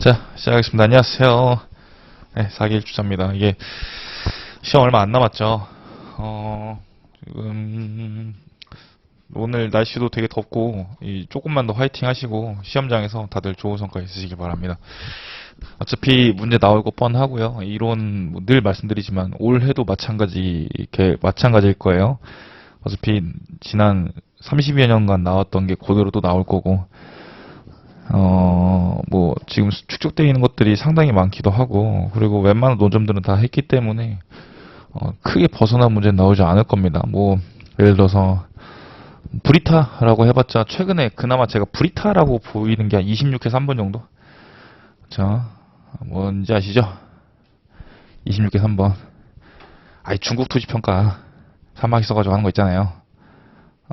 자, 시작하겠습니다. 안녕하세요. 네, 4기 1주차입니다. 이게 시험 얼마 안 남았죠. 어, 지금 오늘 날씨도 되게 덥고 이 조금만 더 화이팅 하시고 시험장에서 다들 좋은 성과 있으시길 바랍니다. 어차피 문제 나올 거 뻔하고요. 이론 뭐 늘 말씀드리지만 올해도 마찬가지 이렇게 마찬가지일 거예요. 어차피 지난 30여 년간 나왔던 게 그대로 또 나올 거고 어, 뭐, 지금 축적되어 있는 것들이 상당히 많기도 하고, 그리고 웬만한 논점들은 다 했기 때문에, 어, 크게 벗어난 문제는 나오지 않을 겁니다. 뭐, 예를 들어서, 브리타라고 해봤자, 최근에 그나마 제가 브리타라고 보이는 게 한 26회 3번 정도? 자, 뭔지 아시죠? 26회 3번. 아이, 중국 투지평가. 사막 있어가지고 하는 거 있잖아요.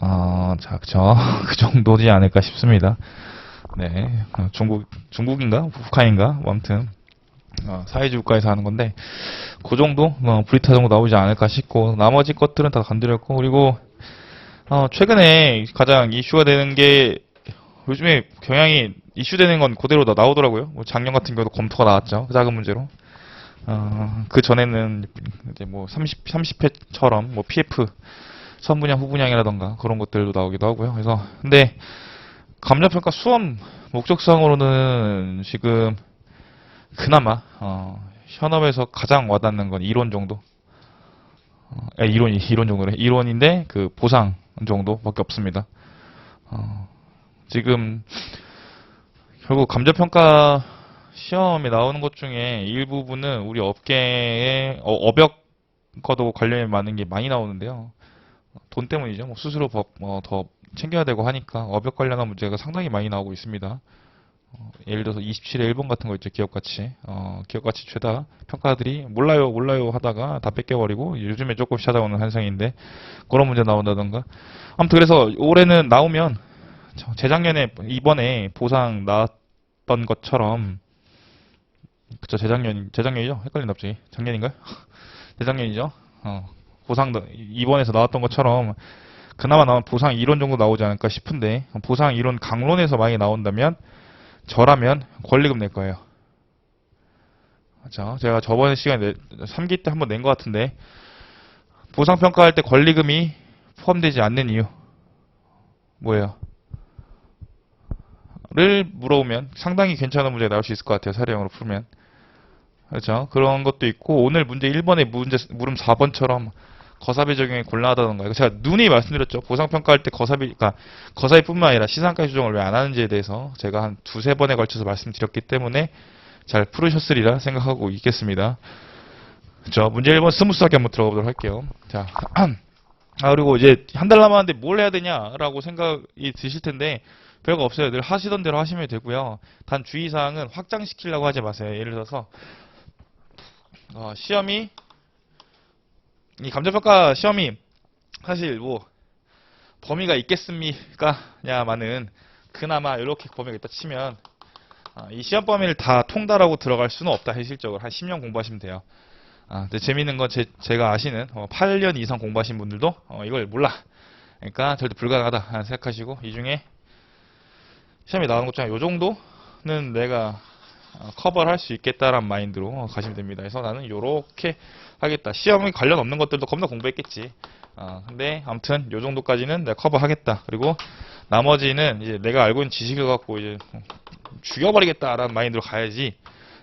어, 자, 그쵸. 그 정도지 않을까 싶습니다. 네, 어, 중국 중국인가 북한인가 뭐 아무튼 어, 사회주의 국가에서 하는 건데 그 정도 어, 브리타 정도 나오지 않을까 싶고 나머지 것들은 다 건드렸고 그리고 어, 최근에 가장 이슈가 되는 게 요즘에 경향이 이슈되는 건 그대로 다 나오더라고요. 뭐 작년 같은 경우도 검토가 나왔죠. 그 작은 문제로. 어, 그 전에는 이제 뭐 30, 30회처럼 뭐 PF 선분양 후분양이라던가 그런 것들도 나오기도 하고요. 그래서 근데 감정평가 수험 목적상으로는 지금 그나마 어, 현업에서 가장 와닿는 건 이론 정도. 어, 아, 이론 이론 정도래. 이론인데 그 보상 정도밖에 없습니다. 어, 지금 결국 감정평가 시험에 나오는 것 중에 일부분은 우리 업계의 어, 업역과도 관련이 많은 게 많이 나오는데요. 돈 때문이죠. 뭐 스스로 법, 어, 더 챙겨야 되고 하니까 업역 관련한 문제가 상당히 많이 나오고 있습니다. 어, 예를 들어서 27의 1번 같은 거 있죠. 기업가치. 어, 기업가치 죄다 평가들이 몰라요, 몰라요 하다가 다 뺏겨버리고 요즘에 조금씩 찾아오는 현상인데 그런 문제 나온다던가. 아무튼 그래서 올해는 나오면 저 재작년에 이번에 보상 나왔던 것처럼 그쵸 재작년 재작년이죠? 헷갈린다 갑자기 작년인가요? 재작년이죠? 어, 보상 이번에서 나왔던 것처럼 그나마 나온 보상 이론 정도 나오지 않을까 싶은데 보상 이론 강론에서 많이 나온다면 저라면 권리금 낼 거예요. 자, 제가 저번에 시간에 3기 때 한번 낸 것 같은데 보상 평가할 때 권리금이 포함되지 않는 이유 뭐예요? 를 물어보면 상당히 괜찮은 문제가 나올 수 있을 것 같아요. 사례형으로 풀면. 그렇죠? 그런 것도 있고 오늘 문제 1번에 문제 물음 4번처럼 거사비 적용이 곤란하다던가 이거 제가 눈이 말씀드렸죠 보상평가할 때 거사비 그러니까 거사비뿐만 아니라 시상가 수정을 왜 안 하는지에 대해서 제가 한 두세 번에 걸쳐서 말씀드렸기 때문에 잘 풀으셨으리라 생각하고 있겠습니다 그렇죠 문제 1번 스무스하게 한번 들어가 보도록 할게요 자 아, 그리고 이제 한 달 남았는데 뭘 해야 되냐라고 생각이 드실 텐데 별거 없어요. 늘 하시던 대로 하시면 되고요. 단 주의사항은 확장시키려고 하지 마세요. 예를 들어서 어, 시험이 이 감정평가 시험이 사실 뭐 범위가 있겠습니까? 냐마는 그나마 이렇게 범위가 있다 치면 아, 이 시험 범위를 다 통달하고 들어갈 수는 없다 현실적으로 한 10년 공부하시면 돼요. 아, 근데 재밌는 건 제, 가 아시는 어, 8년 이상 공부하신 분들도 어, 이걸 몰라. 그러니까 절대 불가능하다 생각하시고 이 중에 시험이 나오는 것 중에 요 정도는 내가 어, 커버를 할 수 있겠다라는 마인드로 어, 가시면 됩니다. 그래서 나는 요렇게 하겠다. 시험이 관련 없는 것들도 겁나 공부했겠지. 어, 근데 아무튼 요 정도까지는 내가 커버하겠다. 그리고 나머지는 이제 내가 알고 있는 지식을 갖고 이제 죽여버리겠다라는 마인드로 가야지.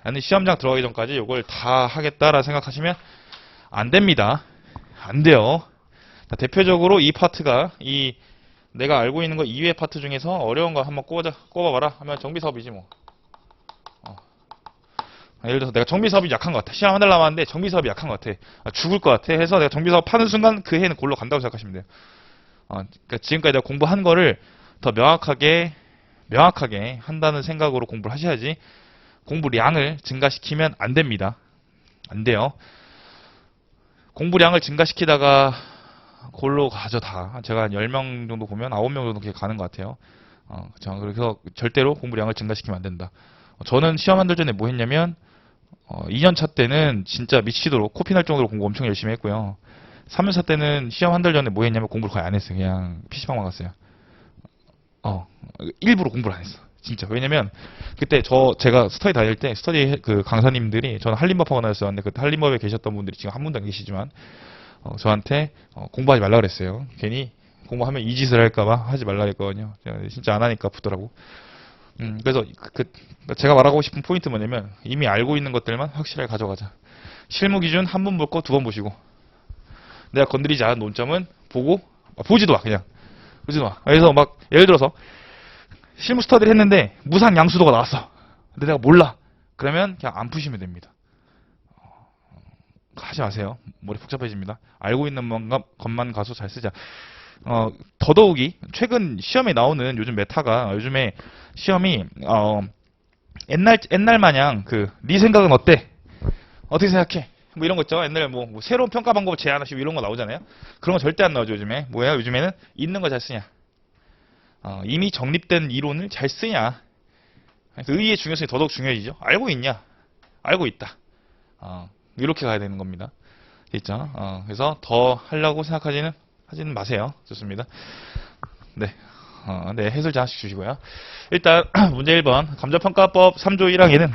나는 시험장 들어가기 전까지 요걸 다 하겠다라 생각하시면 안 됩니다. 안 돼요. 자, 대표적으로 이 파트가 이 내가 알고 있는 거 이외의 파트 중에서 어려운 거 한번 꼽아, 꼽아봐라 하면 정비 사업이지 뭐. 어. 예를 들어서 내가 정비사업이 약한 것 같아. 시험 한달 남았는데 정비사업이 약한 것 같아. 아, 죽을 것 같아. 해서 내가 정비사업 파는 순간 그 해는 골로 간다고 생각하시면 돼요. 어, 그러니까 지금까지 내가 공부한 거를 더 명확하게 명확하게 한다는 생각으로 공부를 하셔야지 공부량을 증가시키면 안 됩니다. 안 돼요. 공부량을 증가시키다가 골로 가죠 다. 제가 한 10명 정도 보면 9명 정도 그렇게 가는 것 같아요. 어. 그래서 절대로 공부량을 증가시키면 안 된다. 어, 저는 시험 한 달 전에 뭐 했냐면 어, 2년차 때는 진짜 미치도록 코피 날 정도로 공부 엄청 열심히 했고요. 3년차 때는 시험 한 달 전에 뭐 했냐면 공부를 거의 안 했어요. 그냥 PC방만 갔어요. 어, 일부러 공부를 안 했어. 진짜. 왜냐면 그때 저 제가 스터디 다닐 때 스터디 그 강사님들이 저는 한림법학원에서 왔는데 그때 한림법에 계셨던 분들이 지금 한 분도 안 계시지만 어, 저한테 어, 공부하지 말라 그랬어요. 괜히 공부하면 이 짓을 할까봐 하지 말라 그랬거든요. 진짜 안 하니까 아프더라고. 음, 그래서 그, 그 제가 말하고 싶은 포인트 뭐냐면 이미 알고 있는 것들만 확실하게 가져가자. 실무 기준 한 번 볼 거 두 번 보시고 내가 건드리지 않은 논점은 보고 아, 보지도 마 그냥 보지도 마. 그래서 막 예를 들어서 실무 스터디를 했는데 무상 양수도가 나왔어. 근데 내가 몰라. 그러면 그냥 안 푸시면 됩니다. 어, 하지 마세요. 머리 복잡해집니다. 알고 있는 것만- 것만 가서 잘 쓰자. 어, 더더욱이 최근 시험에 나오는 요즘 메타가 요즘에 시험이 어, 옛날 옛날 마냥 그 네 생각은 어때? 어떻게 생각해? 뭐 이런 거 있죠. 옛날에 뭐, 뭐 새로운 평가 방법을 제안하시고 이런 거 나오잖아요. 그런 거 절대 안 나오죠 요즘에. 뭐야 요즘에는 있는 거 잘 쓰냐? 어, 이미 정립된 이론을 잘 쓰냐? 의의의 중요성이 더더욱 중요해지죠. 알고 있냐? 알고 있다. 어, 이렇게 가야 되는 겁니다. 있죠. 어, 그래서 더 하려고 생각하지는 하지는 마세요. 좋습니다. 네. 어, 네, 해설자 하나씩 주시고요. 일단, 문제 1번. 감정평가법 3조 1항에는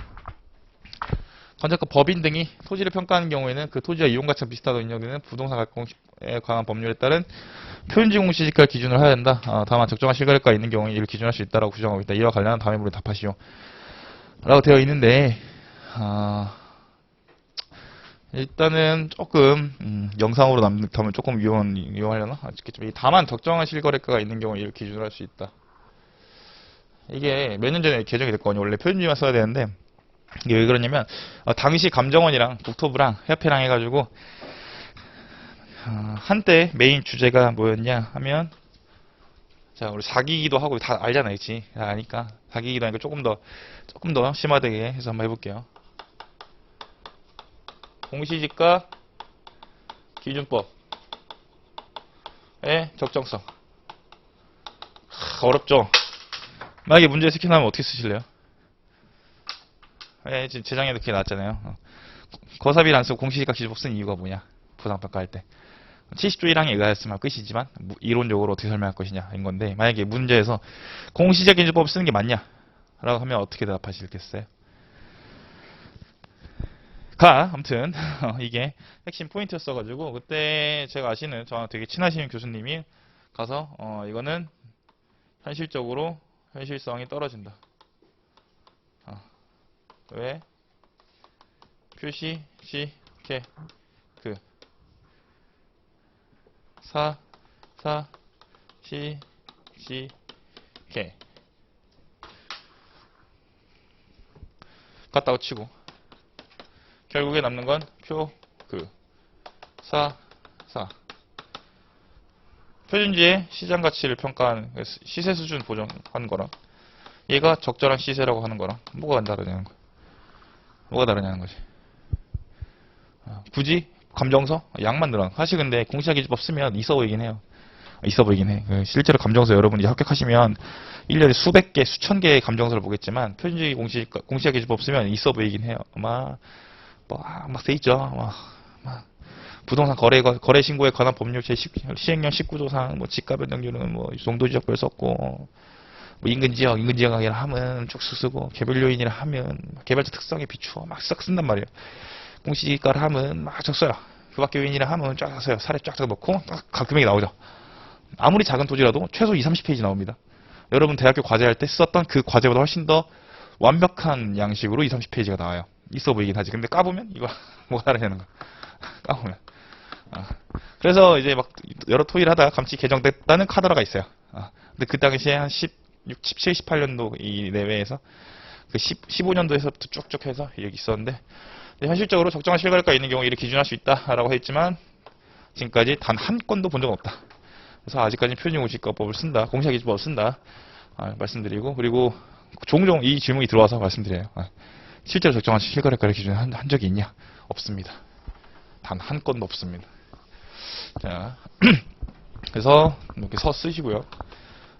건설가 법인 등이 토지를 평가하는 경우에는 그 토지와 이용 가치가 비슷하다고 인정되는 부동산 가격에 관한 법률에 따른 표준지 공시지가를 기준으로 해야 된다. 어, 다만 적정한 실거래가 있는 경우에 이를 기준할 수 있다라고 규정하고 있다. 이와 관련한 다음에 물에 답하시오. 라고 되어 있는데, 아, 일단은 조금 음, 영상으로 남다면 조금 위험 위험하려나 아쉽겠지만 이 다만 적정한 실거래가가 있는 경우에 이를 기준으로 할 수 있다. 이게 몇 년 전에 개정이 됐거든요. 원래 표준지만 써야 되는데 이게 왜 그러냐면 어, 당시 감정원이랑 국토부랑 협회랑 해가지고 어, 한때 메인 주제가 뭐였냐 하면 자 우리 사기기도 하고 다 알잖아요, 그렇지? 다 아니까 사기기도 하니까 조금 더 조금 더 심화되게 해서 한번 해볼게요. 공시지가 기준법의 적정성. 하, 어렵죠? 만약에 문제 스캔하면 어떻게 쓰실래요? 예, 지금 재작년에 그렇게 나왔잖아요. 어. 거사비를 안 쓰고 공시지가 기준법 쓴 이유가 뭐냐? 부상평가할 때. 70조 1항에 의하였으면 끝이지만 무- 이론적으로 어떻게 설명할 것이냐 인 건데 만약에 문제에서 공시지가 기준법 쓰는 게 맞냐? 라고 하면 어떻게 대답하시겠어요? 가 아무튼. 어, 이게 핵심 포인트였어가지고 그때 제가 아시는 저랑 되게 친하신 교수님이 가서 어 이거는 현실적으로 현실성이 떨어진다. 어, 왜? 표시 시케 그사 사 시 시케 갖다고 치고 결국에 남는 건 표, 그, 사, 사. 표준지의 시장 가치를 평가하는 그 시세 수준 보정하는 거랑 얘가 적절한 시세라고 하는 거랑 뭐가 다르냐는 거야. 뭐가 다르냐는 거지. 아, 굳이 감정서 양만 늘어. 사실 근데 공시화기준법 쓰면 있어 보이긴 해요. 아, 있어 보이긴 해. 그 실제로 감정서 여러분이 합격하시면 1년에 수백 개, 수천 개의 감정서를 보겠지만 표준지 공시 공시화기준법 쓰면 있어 보이긴 해요. 아마 뭐 막돼 있죠. 막, 막 부동산 거래 거래 신고에 관한 법률 제 10, 시행령 19조상 뭐 지가 변동률은 뭐 용도 지역별 썼고 뭐 인근 지역 인근 지역 이라 하면 쭉쭉 쓰고 개별 요인이라 하면 개발자 특성에 비추어 막 싹 쓴단 말이에요. 공시지가를 하면 막쫙 써요. 그 밖에 요인이라 하면 쫙 써요. 사례 쫙쫙 넣고 딱 금액이 나오죠. 아무리 작은 토지라도 최소 2, 30페이지 나옵니다. 여러분 대학교 과제할 때 썼던 그 과제보다 훨씬 더 완벽한 양식으로 2, 30페이지가 나와요. 있어 보이긴 하지. 근데 까보면 이거 뭐가 다르냐는 거. 까보면. 아, 그래서 이제 막 여러 토의를 하다가 감치 개정됐다는 카더라가 있어요. 아, 근데 그 당시에 한 16, 17, 18년도 이 내외에서 그 10, 15년도에서부터 쭉쭉 해서 여기 있었는데 현실적으로 적정한 실거래가 있는 경우 이를 기준할 수 있다라고 했지만 지금까지 단 한 건도 본적 없다. 그래서 아직까지 표준 공시가법을 쓴다, 공시기준법을 쓴다 아, 말씀드리고 그리고 종종 이 질문이 들어와서 말씀드려요. 아, 실제로 적정한 실거래가를 기준에 한, 한 적이 있냐? 없습니다. 단 한 건도 없습니다. 자, 그래서 이렇게 서 쓰시고요.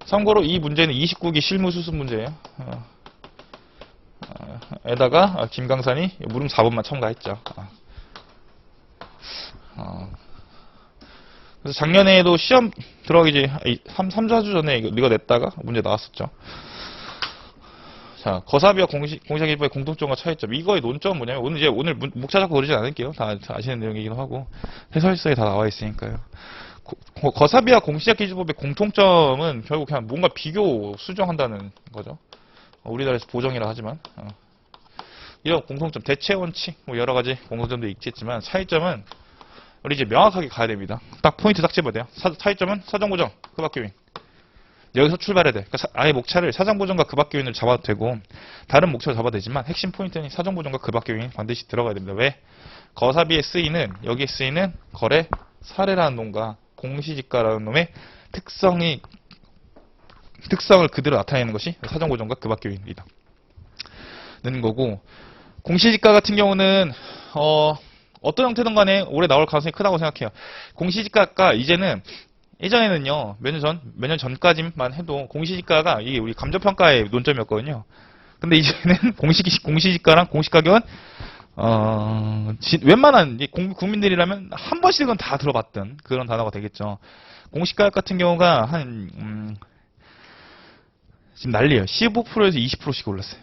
참고로 이 문제는 29기 실무 수습 문제예요. 어, 어, 에다가 아, 김강산이 물음 4번만 첨가했죠. 어. 어. 그래서 작년에도 시험 들어가기 전에 3, 3, 4주 전에 이거, 이거 냈다가 문제 나왔었죠. 자, 거사비와 공시, 공시자기부의 공통점과 차이점. 이거의 논점은 뭐냐면, 오늘 이제, 오늘 문- 묵차 잡고 그러진 않을게요. 다, 다 아시는 내용이기도 하고. 해설서에 다 나와 있으니까요. 고- 거- 거사비와 공시자기부법의 공통점은 결국 그냥 뭔가 비교, 수정한다는 거죠. 어, 우리나라에서 보정이라 하지만. 어. 이런 공통점, 대체 원칙, 뭐 여러 가지 공통점도 있겠지만, 차이점은, 우리 이제 명확하게 가야 됩니다. 딱 포인트 딱 집어야 돼요. 사- 차이점은 사정고정, 그 밖에 윈. 여기서 출발해야 돼. 그러니까 사- 아예 목차를 사정보정과 그 밖의 요인을 잡아도 되고 다른 목차를 잡아도 되지만 핵심 포인트는 사정보정과 그 밖의 요인이 반드시 들어가야 됩니다. 왜? 거사비의 쓰이는 여기에 쓰이는 거래 사례라는 놈과 공시지가라는 놈의 특성이 특성을 그대로 나타내는 것이 사정보정과 그 밖의 요인이다. 는 거고 공시지가 같은 경우는 어 어떤 형태든 간에 올해 나올 가능성이 크다고 생각해요. 공시지가가 이제는 예전에는요, 몇 년 전, 몇 년 전까지만 해도 공시지가가 이게 우리 감정평가의 논점이었거든요. 근데 이제는 공시, 공시지가랑 공시가격은, 어, 지- 웬만한 이 공- 국민들이라면 한 번씩은 다 들어봤던 그런 단어가 되겠죠. 공시가격 같은 경우가 한, 음, 지금 난리예요. 15%에서 20%씩 올랐어요.